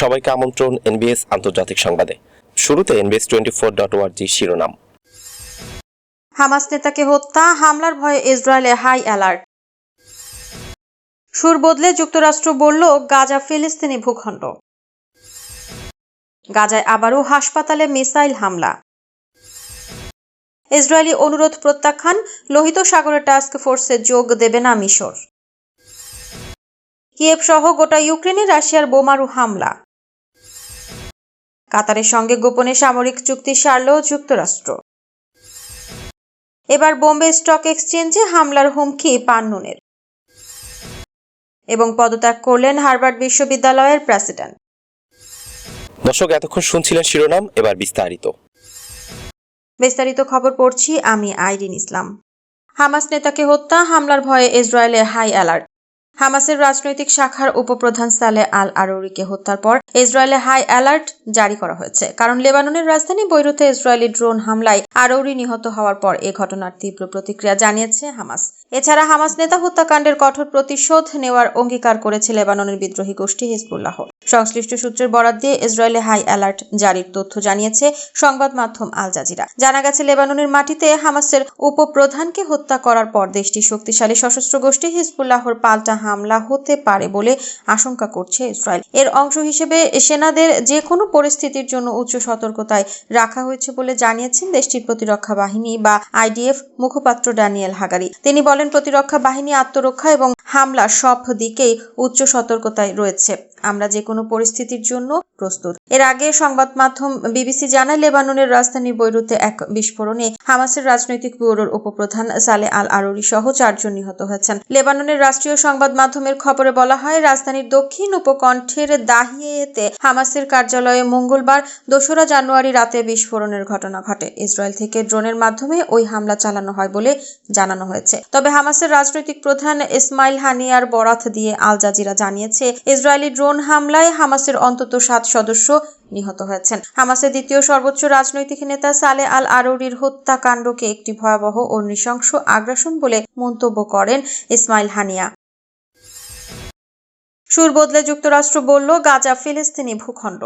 সবাইকে আমন্ত্রণ এনবিএস আন্তর্জাতিক সংবাদে। শুরুতে এনবিএস টোয়েন্টি ফোর ডট ওয়ার্জি শিরোনাম। হামাস নেতাকে হত্যা, হামলার ভয়ে ইসরায়েলে হাই অ্যালার্ট। সুর বদলে যুক্তরাষ্ট্র বলল, গাজা ফিলিস্তিনি ভূখণ্ড। গাজায় আবারও হাসপাতালে মিসাইল হামলা। ইসরায়েলি অনুরোধ প্রত্যাখ্যান, লোহিত সাগরের টাস্ক ফোর্সে যোগ দেবে না মিশর। কিয়েভ সহ গোটা ইউক্রেনে রাশিয়ার বোমারু হামলা। কাতারের সঙ্গে গোপনে সামরিক চুক্তি সারল যুক্তরাষ্ট্র। এবার বোম্বে স্টক এক্সচেঞ্জে হামলার হুমকি পান্নুনের। এবং পদত্যাগ করলেন হার্ভার্ড বিশ্ববিদ্যালয়ের প্রেসিডেন্ট। দর্শক এতক্ষণ শুনছিলেন শিরোনাম এবার বিস্তারিত। বিস্তারিত খবর পড়ছি আমি আইরিন ইসলাম। হামাস নেতাকে হত্যা হামলার ভয়ে ইসরায়েলে হাই অ্যালার্ট। হামাসের রাজনৈতিক শাখার উপপ্রধান সালে আল আরৌরিকে হত্যার পর ইসরায়েলে হাই অ্যালার্ট জারি করা হয়েছে। কারণ লেবাননের রাজধানী বৈরুতে ইসরায়েলি ড্রোন হামলায় আরৌরি নিহত হওয়ার পর এ ঘটনার তীব্র প্রতিক্রিয়া জানিয়েছে হামাস। এছাড়া হামাস নেতা হত্যাকাণ্ডের কঠোর প্রতিশোধ নেওয়ার অঙ্গীকার করেছে লেবাননের বিদ্রোহী গোষ্ঠী হিজবুল্লাহ। সংশ্লিষ্ট সূত্রের বরাত দিয়ে ইসরায়েলে হাই অ্যালার্ট জারির তথ্য জানিয়েছে সংবাদ মাধ্যম আল জাজিরা। জানা গেছে, লেবাননের মাটিতে হামাসের উপপ্রধানকে হত্যা করার পর দেশটির শক্তিশালী সশস্ত্র গোষ্ঠী হিজবুল্লাহর পাল্টা হামলা হতে পারে বলে আশঙ্কা করছে ইসরায়েল। এর অংশ হিসেবে সেনাদের যে কোনো পরিস্থিতির জন্য উচ্চ সতর্কতায় রাখা হয়েছে বলে জানিয়েছেন দেশটির প্রতিরক্ষা বাহিনী বা আইডিএফ মুখপাত্র ড্যানিয়েল হাগারি। তিনি বলেন, প্রতিরক্ষা বাহিনী আত্মরক্ষা এবং হামলা সব দিকেই উচ্চ সতর্কতায় রয়েছে। আমরা যে কোনো পরিস্থিতির জন্য প্রস্তুত। এর আগে সংবাদ মাধ্যম বিবিসি জানায়, লেবাননের রাজধানী বৈরুতে এক বিস্ফোরণে হামাসের রাজনৈতিক ব্যুরোর উপপ্রধান সালে আল আরুরি সহ চারজন নিহত হয়েছেন। লেবাননের রাষ্ট্রীয় সংবাদ মাধ্যমের খবরে বলা হয়, রাজধানীর দক্ষিণ উপকণ্ঠের দাহিয়েতে হামাসের কার্যালয়ে মঙ্গলবার দোসরা জানুয়ারি রাতে বিস্ফোরণের ঘটনা ঘটে। ইসরায়েল থেকে ড্রোনের মাধ্যমে ওই হামলা চালানো হয় বলে জানানো হয়েছে। তবে হামাসের রাজনৈতিক প্রধান ইসমাইল হানিয়ার বরাত দিয়ে আল জাজিরা জানিয়েছে, ইসরায়েলি ড্রোন হামলায় হামাসের অন্তত সাত সদস্য নিহত হয়েছেন। হামাসের দ্বিতীয় সর্বোচ্চ রাজনৈতিক নেতা সালে আল আরোরির হত্যাকাণ্ডকে একটি ভয়াবহ ও নৃশংস আগ্রাসন বলে মন্তব্য করেন ইসমাইল হানিয়া। সুর বদলে যুক্তরাষ্ট্র বলল গাজা ফিলিস্তিনি ভূখণ্ড।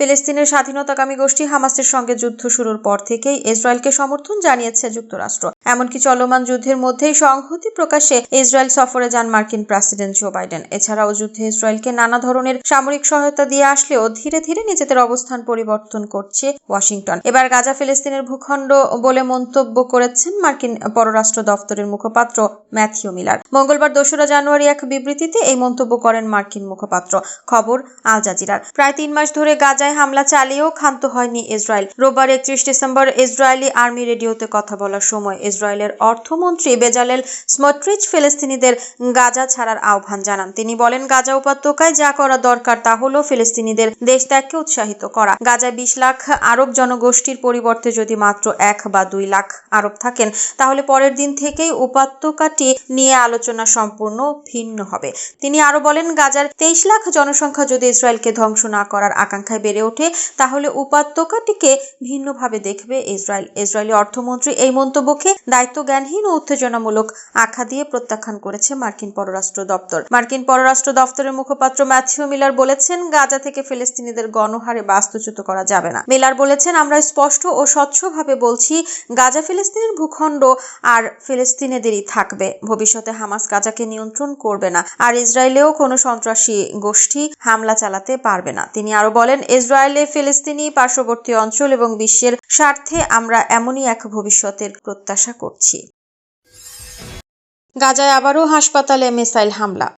ফিলিস্তিনের স্বাধীনতাকামী গোষ্ঠী হামাসের সঙ্গে যুদ্ধ শুরুর পর থেকেই ইসরায়েলকে সমর্থন জানিয়েছে যুক্তরাষ্ট্র। এমনকি চলমান যুদ্ধের মধ্যেই সংহতি প্রকাশে ইসরায়েল সফরে যান মার্কিন প্রেসিডেন্ট জো বাইডেন। এছাড়াও যুদ্ধে ইসরায়েলকে নানা ধরনের সামরিক সহায়তা দিয়ে আসলেও ধীরে ধীরে নিজেদের অবস্থান পরিবর্তন করছে ওয়াশিংটন। এবার গাজা ফিলিস্তিনের ভূখণ্ড বলে মন্তব্য করেছেন মার্কিন পররাষ্ট্র দফতরের মুখপাত্র ম্যাথিউ মিলার। মঙ্গলবার দোসরা জানুয়ারি এক বিবৃতিতে এই মন্তব্য করেন মার্কিন মুখপাত্র। খবর আল জাজিরার। প্রায় তিন মাস ধরে গাজায় হামলা চালিয়েও ক্ষান্ত হয়নি ইসরায়েল। রোববার একত্রিশ ডিসেম্বর ইসরায়েলি আর্মি রেডিওতে কথা বলার সময় ইসরায়েলের অর্থমন্ত্রী বেজালেল স্মট্রিচ ফিলিস্তিনিদের গাজা ছাড়ার আহ্বান জানান। তিনি বলেন, গাজা উপত্যকায় যা করা দরকার তা হলো ফিলিস্তিনিদের দেশ ত্যাগকে উৎসাহিত করা। গাজায় বিশ লাখ আরব জনগোষ্ঠীর পরিবর্তে যদি মাত্র এক বা দুই লাখ আরব থাকেন, তাহলে পরের দিন থেকেই উপত্যকাটি নিয়ে আলোচনা সম্পূর্ণ ভিন্ন হবে। তিনি আরও বলেন, গাজার তেইশ লাখ জনসংখ্যা যদি ইসরায়েলকে ধ্বংস না করার আকাঙ্ক্ষায় বেড়ে ওঠে, তাহলে উপত্যকাটিকে ভিন্নভাবে দেখবে ইসরায়েল। ইসরায়েলি অর্থমন্ত্রী এই মন্তব্যকে দায়িত্বজ্ঞানহীন ও উত্তেজনামূলক আখ্যা দিয়ে প্রত্যাখ্যান করেছে মার্কিন পররাষ্ট্র দপ্তর। মার্কিন পররাষ্ট্র দপ্তরের মুখপাত্র ম্যাথিউ মিলার বলেছেন, গাজা থেকে ফিলিস্তিনিদের গণহারে বাস্তুচ্যুত করা যাবে না। মিলার বলেছেন, আমরা স্পষ্ট ও স্বচ্ছভাবে বলছি, গাজা ফিলিস্তিনের ভূখণ্ড আর ফিলিস্তিনিদেরই থাকবে। ভবিষ্যতে হামাস গাজাকে নিয়ন্ত্রণ করবে না, আর ইসরায়েলেও কোনো সন্ত্রাসী গোষ্ঠী হামলা চালাতে পারবে না। তিনি আরও বলেন ইসরায়েলে ফিলিস্তিনি পার্শ্ববর্তী অঞ্চল এবং বিশ্বের স্বার্থে আমরা এমনই এক ভবিষ্যতের প্রত্যাশা করছি। গাজায় আবারও হাসপাতালে মিসাইল হামলা।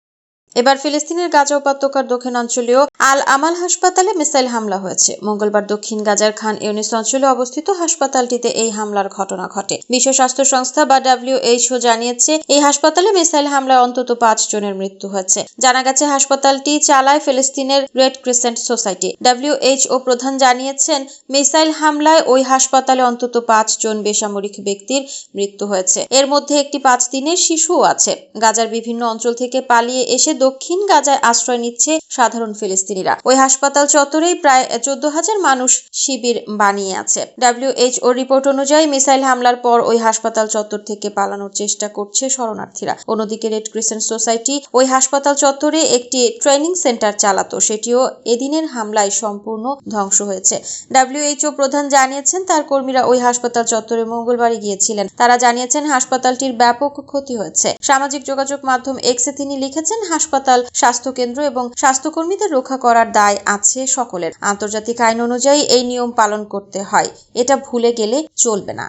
এবার ফিলিস্তিনের গাজা উপত্যকার দক্ষিণাঞ্চলীয় আল আমাল হাসপাতালে মিসাইল হামলা হয়েছে। মঙ্গলবার দক্ষিণ গাজার খান ইউনিস অঞ্চলে অবস্থিত হাসপাতালটিতে এই হামলার ঘটনা ঘটে। বিশ্ব স্বাস্থ্য সংস্থা বা ডাব্লিউএইচও জানিয়েছে, এই হাসপাতালে মিসাইল হামলায় অন্তত পাঁচ জনের মৃত্যু হয়েছে। জানা গেছে, হাসপাতালটি চালায় ফিলিস্তিনের রেড ক্রিসেন্ট সোসাইটি। ডাব্লিউএইচও প্রধান জানিয়েছেন, মিসাইল হামলায় ওই হাসপাতালে অন্তত পাঁচ জন বেসামরিক ব্যক্তির মৃত্যু হয়েছে। এর মধ্যে একটি পাঁচ দিনের শিশুও আছে। গাজার বিভিন্ন অঞ্চল থেকে পালিয়ে এসে দক্ষিণ গাজায় আশ্রয় নিচ্ছে সাধারণ ফিলিস্তিনিরা। ওই হাসপাতাল চত্বরেই প্রায় চোদ্দ হাজার মানুষ শিবির বানিয়ে আছে। ডাব্লিউএইচও রিপোর্ট অনুযায়ী মিসাইল হামলার পর ওই হাসপাতাল চত্বর থেকে পালানোর চেষ্টা করছে শরণার্থীরা। অন্যদিকে রেড ক্রিসেন্ট সোসাইটি ওই হাসপাতাল চত্বরে একটি ট্রেনিং সেন্টার চালাতো। সেটিও এদিনের হামলায় সম্পূর্ণ ধ্বংস হয়েছে। ডাব্লিউএইচও প্রধান জানিয়েছেন, তার কর্মীরা ওই হাসপাতাল চত্বরে মঙ্গলবারই গিয়েছিলেন। তারা জানিয়েছেন, হাসপাতালটির ব্যাপক ক্ষতি হয়েছে। সামাজিক যোগাযোগ মাধ্যম এক্সে তিনি লিখেছেন, হাসপাতাল স্বাস্থ্যকেন্দ্র এবং স্বাস্থ্যকর্মীদের রক্ষা করার দায় আছে সকলের। আন্তর্জাতিক আইন অনুযায়ী এই নিয়ম পালন করতে হয়। এটা ভুলে গেলে চলবে না।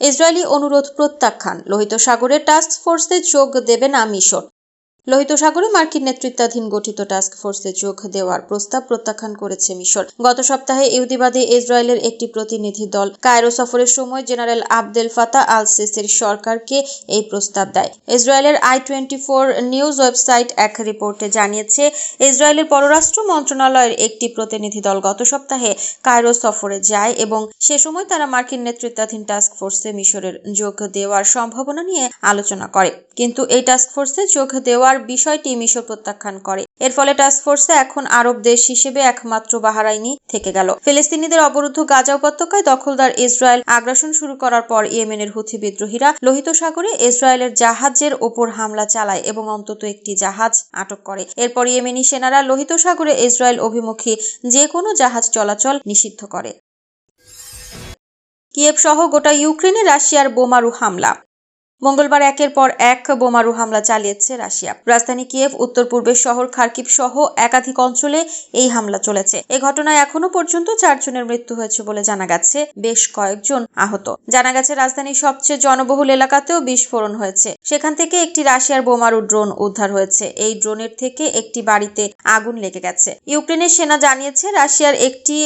ইসরায়েলি অনুরোধ প্রত্যাখ্যান। লোহিত সাগরে টাস্ক ফোর্সে যোগ দেবে না মিশর। লোহিত সাগরে মার্কিন নেতৃত্বাধীন গঠিত টাস্ক ফোর্সে যোগ দেওয়ার প্রস্তাব প্রত্যাখ্যান করেছে মিশর। গত সপ্তাহে ইহুদিবাদী ইসরায়েলের একটি প্রতিনিধি দল কায়রো সফরের সময় জেনারেল আবদেল ফাতা আল সিসির সরকারকে এই প্রস্তাব দেয়। ইসরায়েলের I twenty four news website এক রিপোর্টে জানিয়েছে, ইসরায়েলের পররাষ্ট্র মন্ত্রণালয়ের একটি প্রতিনিধি দল গত সপ্তাহে কায়রো সফরে যায় এবং সে সময় তারা মার্কিন নেতৃত্বাধীন টাস্ক ফোর্সে মিশরের যোগ দেওয়ার সম্ভাবনা নিয়ে আলোচনা করে। কিন্তু এই টাস্ক ফোর্সে যোগ দেওয়ার বিষয়টি মিশর প্রত্যাখ্যান করে। এর ফলে টাস্ক ফোর্সে এখন আরব দেশ হিসেবে একমাত্র বাহারাইনি থেকে গেল। ফিলিস্তিনিদের অবরুদ্ধ গাজা উপত্যকায় দখলদার ইসরায়েল আগ্রাসন শুরু করার পর ইয়েমেনের হুথি বিদ্রোহীরা লোহিত সাগরে ইসরায়েলের জাহাজের ওপর হামলা চালায় এবং অন্তত একটি জাহাজ আটক করে। এরপর ইয়েমেনি সেনারা লোহিত সাগরে ইসরায়েল অভিমুখী যে কোনো জাহাজ চলাচল নিষিদ্ধ করে। কিয়েভ সহ গোটা ইউক্রেনে রাশিয়ার বোমারু হামলা। মঙ্গলবার একের পর এক বোমারু হামলা চালিয়েছে রাশিয়া। রাজধানী কিয়েভ উত্তর পূর্বের শহর খার্কিভ সহ একাধিক অঞ্চলে এই হামলা চলেছে। এ ঘটনায় এখনও পর্যন্ত চারজনের মৃত্যু হয়েছে বলে জানা গেছে বেশ কয়েকজন আহত। জানা গেছে, রাজধানীর সবচেয়ে জনবহুল এলাকাতেও বিস্ফোরণ হয়েছে। সেখান থেকে একটি রাশিয়ার বোমারু ড্রোন উদ্ধার হয়েছে। এই ড্রোনের থেকে একটি বাড়িতে আগুন লেগে গেছে। ইউক্রেনের সেনা জানিয়েছে, রাশিয়ার একটি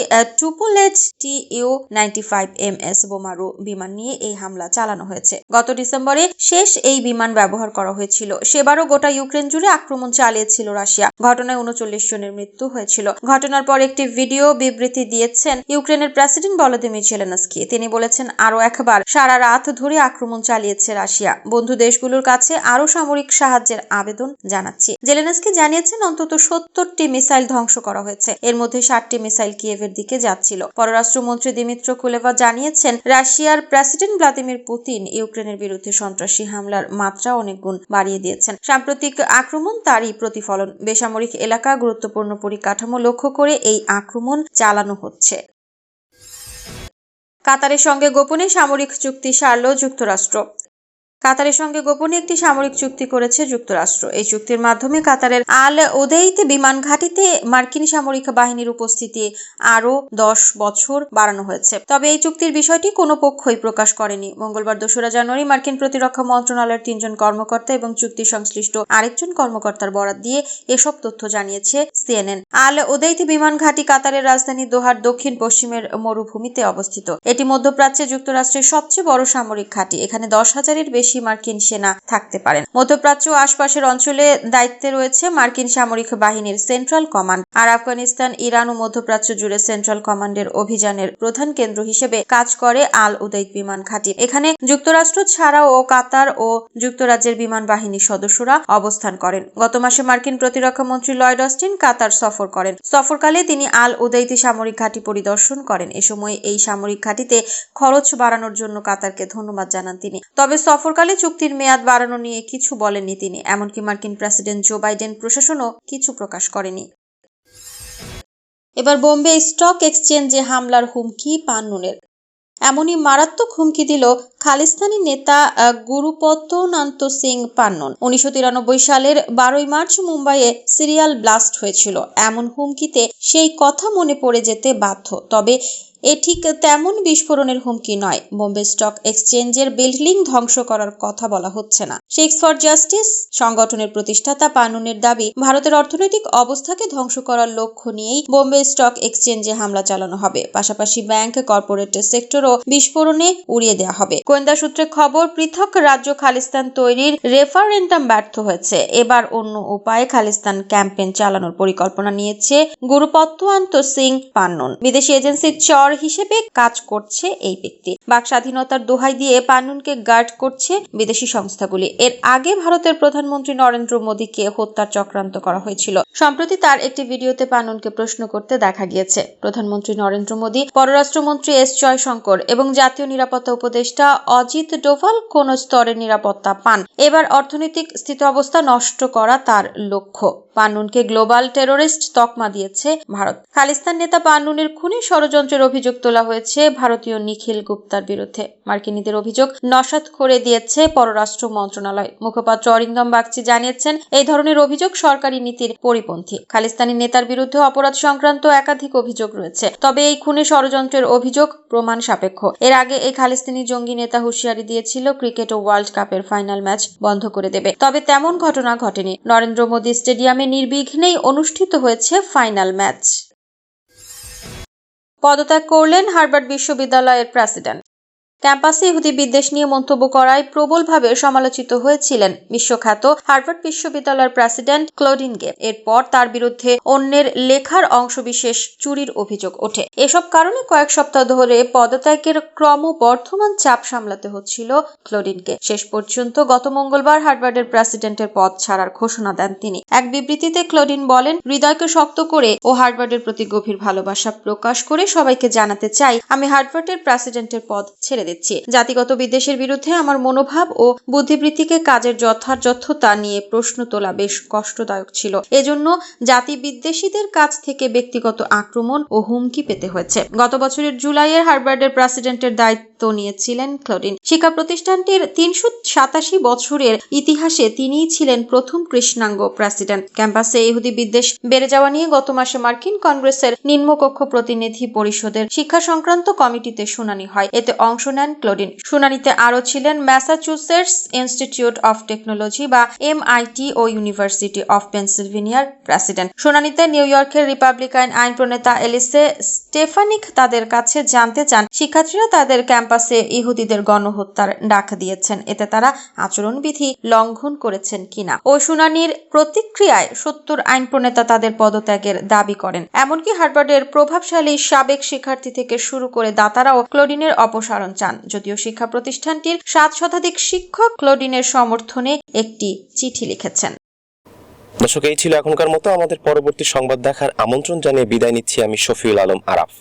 Tupolev T U ninety five M S বোমারু বিমান নিয়ে এই হামলা চালানো হয়েছে। গত ডিসেম্বরে শেষ এই বিমান ব্যবহার করা হয়েছিল। সেবারও গোটা ইউক্রেন জুড়ে আক্রমণ চালিয়েছিল রাশিয়া। ঘটনায় উনচল্লিশ জনের মৃত্যু হয়েছিল। ঘটনার পর একটি ভিডিও বিবৃতি দিয়েছেন ইউক্রেনের প্রেসিডেন্ট ভলোদিমির জেলেনস্কি। তিনি বলেছেন, আরও একবার সারা রাত ধরে আক্রমণ চালিয়েছে রাশিয়া। বন্ধু দেশগুলোর কাছে আরও সামরিক সাহায্যের আবেদন জানাচ্ছি। জেলেনস্কি জানিয়েছেন, অন্তত সত্তরটি মিসাইল ধ্বংস করা হয়েছে। এর মধ্যে ষাটটি মিসাইল কিয়েভের দিকে যাচ্ছিল। পররাষ্ট্রমন্ত্রী দিমিত্র কুলেভা জানিয়েছেন, রাশিয়ার প্রেসিডেন্ট ভ্লাদিমির পুতিন ইউক্রেনের বিরুদ্ধে সন্ত্রাসী হামলার মাত্রা অনেক গুণ বাড়িয়ে দিয়েছেন। সাম্প্রতিক আক্রমণ তারই প্রতিফলন। বেসামরিক এলাকা গুরুত্বপূর্ণ পরিকাঠামো লক্ষ্য করে এই আক্রমণ চালানো হচ্ছে। কাতারের সঙ্গে গোপনে সামরিক চুক্তি সারল যুক্তরাষ্ট্র। কাতারের সঙ্গে গোপনে একটি সামরিক চুক্তি করেছে যুক্তরাষ্ট্র। এই চুক্তির মাধ্যমে কাতারের আল ওদেইত বিমান ঘাঁটিতে মার্কিন সামরিক বাহিনীর উপস্থিতি আরও দশ বছর বাড়ানো হয়েছে। তবে এই চুক্তির বিষয়টি কোনো পক্ষই প্রকাশ করেনি। মঙ্গলবার দোসরা জানুয়ারি মার্কিন প্রতিরক্ষা মন্ত্রণালয়ের তিনজন কর্মকর্তা এবং চুক্তি সংশ্লিষ্ট আরেকজন কর্মকর্তার বরাত দিয়ে এসব তথ্য জানিয়েছে সিএনএন। আল ওদেইত বিমান ঘাঁটি কাতারের রাজধানী দোহার দক্ষিণ পশ্চিমের মরুভূমিতে অবস্থিত। এটি মধ্যপ্রাচ্যে যুক্তরাষ্ট্রের সবচেয়ে বড় সামরিক ঘাঁটি। এখানে দশ হাজারের বেশি মার্কিন সেনা থাকতে পারেন। মধ্যপ্রাচ্য আশপাশের অঞ্চলে দায়িত্বে রয়েছে মার্কিন সামরিক বাহিনীর সেন্ট্রাল কমান্ড। আর আফগানিস্তান, ইরান ও মধ্যপ্রাচ্য জুড়ে সেন্ট্রাল কমান্ডের অভিযানের প্রধান কেন্দ্র হিসেবে কাজ করে আল উদৈত বিমান ঘাঁটি। এখানে যুক্তরাষ্ট্র ছাড়াও ও কাতার ও যুক্তরাজ্যের বিমান বাহিনীর সদস্যরা অবস্থান করেন। গত মাসে মার্কিন প্রতিরক্ষা মন্ত্রী লয়েড অস্টিন কাতার সফর করেন। সফরকালে তিনি আল উদৈতি সামরিক ঘাঁটি পরিদর্শন করেন। এ সময় এই সামরিক ঘাঁটিতে খরচ বাড়ানোর জন্য কাতারকে ধন্যবাদ জানান তিনি। তবে সফরকালে চুক্তির মেয়াদ বাড়ানো নিয়ে কিছু বলেননি তিনি এমনকি মার্কিন প্রেসিডেন্ট জো বাইডেন প্রশাসনও কিছু প্রকাশ করেনি। এবার বোম্বে স্টক এক্সচেঞ্জে হামলার হুমকি পান্নুনের। এমনই মারাত্মক হুমকি দিল খালিস্তানি নেতা আহ, গুরুপত্তনান্ত সিং পান্নন। উনিশশো তিরানব্বই সালের বারোই মার্চ মুম্বাইয়ে সিরিয়াল ব্লাস্ট হয়েছিল। এমন হুমকিতে সেই কথা মনে পড়ে যেতে বাধ্য। তবে এ ঠিক তেমন বিস্ফোরণের হুমকি নয়। বোম্বে স্টক এক্সচেঞ্জের বিল্ডিং ধ্বংস করার কথা বলা হচ্ছে না। শেক্স ফর জাস্টিস সংগঠনের প্রতিষ্ঠাতা পানুনের দাবি, ভারতের অর্থনৈতিক অবস্থাকে ধ্বংস করার লক্ষ্য নিয়েই বোম্বে স্টক এক্সচেঞ্জে হামলা চালানো হবে। পাশাপাশি ব্যাংক, কর্পোরেট সেক্টরও বিস্ফোরণে উড়িয়ে দেওয়া হবে। গোয়েন্দা সূত্রে খবর, পৃথক রাজ্য খালিস্তান তৈরির রেফারেন্ডাম ব্যর্থ হয়েছে। এবার অন্য উপায়ে খালিস্তান ক্যাম্পেইন চালানোর পরিকল্পনা নিয়েছে গুরুপত্তয়ান্ত সিং পান্নন। বিদেশি এজেন্সির চর চর হিসেবে কাজ করছে এই ব্যক্তি। বাক স্বাধীনতার দোহাই দিয়ে পান্নুনকে গার্ড করছে বিদেশি সংস্থাগুলি। এর আগে ভারতের প্রধানমন্ত্রী নরেন্দ্র মোদীকে হত্যার চক্রান্ত করা হয়েছিল। সম্প্রতি তার একটি ভিডিওতে পান্নুনকে প্রশ্ন করতে দেখা গিয়েছে। প্রধানমন্ত্রী নরেন্দ্র মোদী, পররাষ্ট্রমন্ত্রী এস জয়শঙ্কর এবং জাতীয় নিরাপত্তা উপদেষ্টা অজিত ডোভাল কোন স্তরের নিরাপত্তা পান। এবার অর্থনৈতিক স্থিতাবস্থা নষ্ট করা তার লক্ষ্য। পান্নুনকে গ্লোবাল টেরোরিস্ট তকমা দিয়েছে ভারত। খালিস্তান নেতা পান্নুনের খুনি ষড়যন্ত্রের অভিযোগ তোলা হয়েছে ভারতীয় নিখিল গুপ্তার বিরুদ্ধে। মার্কিনীদের অভিযোগ নসাত করে দিয়েছে পররাষ্ট্র মন্ত্রণালয়। মুখপাত্র অরিন্দম বাগচি জানিয়েছেন, এই ধরনের অভিযোগ সরকারি নীতির পরিপন্থী। খালিস্তানি নেতার বিরুদ্ধে অপরাধ সংক্রান্ত একাধিক অভিযোগ রয়েছে। তবে এই খুনে ষড়যন্ত্রের অভিযোগ প্রমাণ সাপেক্ষ। এর আগে এই খালিস্তানি জঙ্গি নেতা হুঁশিয়ারি দিয়েছিল, ক্রিকেট ও ওয়ার্ল্ড কাপের ফাইনাল ম্যাচ বন্ধ করে দেবে। তবে তেমন ঘটনা ঘটেনি। নরেন্দ্র মোদী স্টেডিয়ামে নির্বিঘ্নেই অনুষ্ঠিত হয়েছে ফাইনাল ম্যাচ। পদত্যাগ করলেন হার্ভার্ড বিশ্ববিদ্যালয়ের প্রেসিডেন্ট। ক্যাম্পাসে ইহুদি বিদ্বেষ নিয়ে মন্তব্য করায় প্রবলভাবে সমালোচিত হয়েছিলেন বিশ্বখ্যাত হার্ভার্ড বিশ্ববিদ্যালয়ের প্রেসিডেন্ট ক্লোডিন গে এরপর তার বিরুদ্ধে অন্যের লেখার অংশবিশেষ চুরির অভিযোগ ওঠে। এসব কারণে কয়েক সপ্তাহ ধরে পদত্যাগের ক্রমবর্ধমান চাপ সামলাতে হচ্ছিল ক্লোডিনকে শেষ পর্যন্ত গত মঙ্গলবার হার্ভার্ডের প্রেসিডেন্টের পদ ছাড়ার ঘোষণা দেন তিনি। এক বিবৃতিতে ক্লোডিন বলেন, হৃদয়কে শক্ত করে ও হার্ভার্ডের প্রতি গভীর ভালোবাসা প্রকাশ করে সবাইকে জানাতে চাই, আমি হার্ভার্ডের প্রেসিডেন্টের পদ ছেড়ে দিচ্ছি। জাতিগত বিদ্বেষের বিরুদ্ধে আমার মনোভাব ও বুদ্ধিবৃত্তিকে কাজের যথার্যথতা নিয়ে প্রশ্ন তোলা বেশ কষ্টদায়ক ছিল। এজন্য জাতি বিদ্বেষীদের কাছ থেকে ব্যক্তিগত আক্রমণ ও হুমকি পেতে হয়েছে। গত বছরের জুলাইয়ের হার্ভার্ডের প্রেসিডেন্টের দায়িত্ব নিয়েছিলেন ক্লোডিন। শিক্ষা প্রতিষ্ঠানটির তিনশো সাতাশি বছরের ইতিহাসে তিনিই ছিলেন প্রথম কৃষ্ণাঙ্গ প্রেসিডেন্ট। ক্যাম্পাসে ইহুদি বিদ্বেষ বেড়ে যাওয়া নিয়ে গত মাসে মার্কিন কংগ্রেসের নিম্নকক্ষ প্রতিনিধি পরিষদের শিক্ষা সংক্রান্ত কমিটিতে শুনানি হয়। এতে অংশ নেন ক্লোডিন। শুনানিতে আরও ছিলেন ম্যাসাচুসেটস ইনস্টিটিউট অফ টেকনোলজি বা এমআইটি ও ইউনিভার্সিটি অফ পেনসিলভেনিয়ার প্রেসিডেন্ট। শুনানিতে নিউ ইয়র্কের রিপাবলিকান আইন প্রণেতা এলিসে স্টেফানিক তাদের কাছে জানতে চান। শিক্ষার্থীরা তাদের ক্যাম্পাসে ইহুদিদের গণহত্যার ডাক দিয়েছেন। এতে তারা আচরণবিধি লঙ্ঘন করেছেন কিনা? ও শুনানির প্রতিক্রিয়ায় সত্তর আইন প্রণেতা তাদের পদত্যাগের দাবি করেন। এমনকি হার্ভার্ডের প্রভাবশালী সাবেক শিক্ষার্থী থেকে শুরু করে দাতারাও ক্লোডিনের অপসারণ চান। যদিও শিক্ষা প্রতিষ্ঠানটির সাত শতাধিক শিক্ষক ক্লোডিনের সমর্থনে একটি চিঠি লিখেছেন। দর্শক, এই ছিল এখনকার মতো। আমাদের পরবর্তী সংবাদ দেখার আমন্ত্রণ জানিয়ে বিদায় নিচ্ছি আমি শফিউল আলম আরাফ।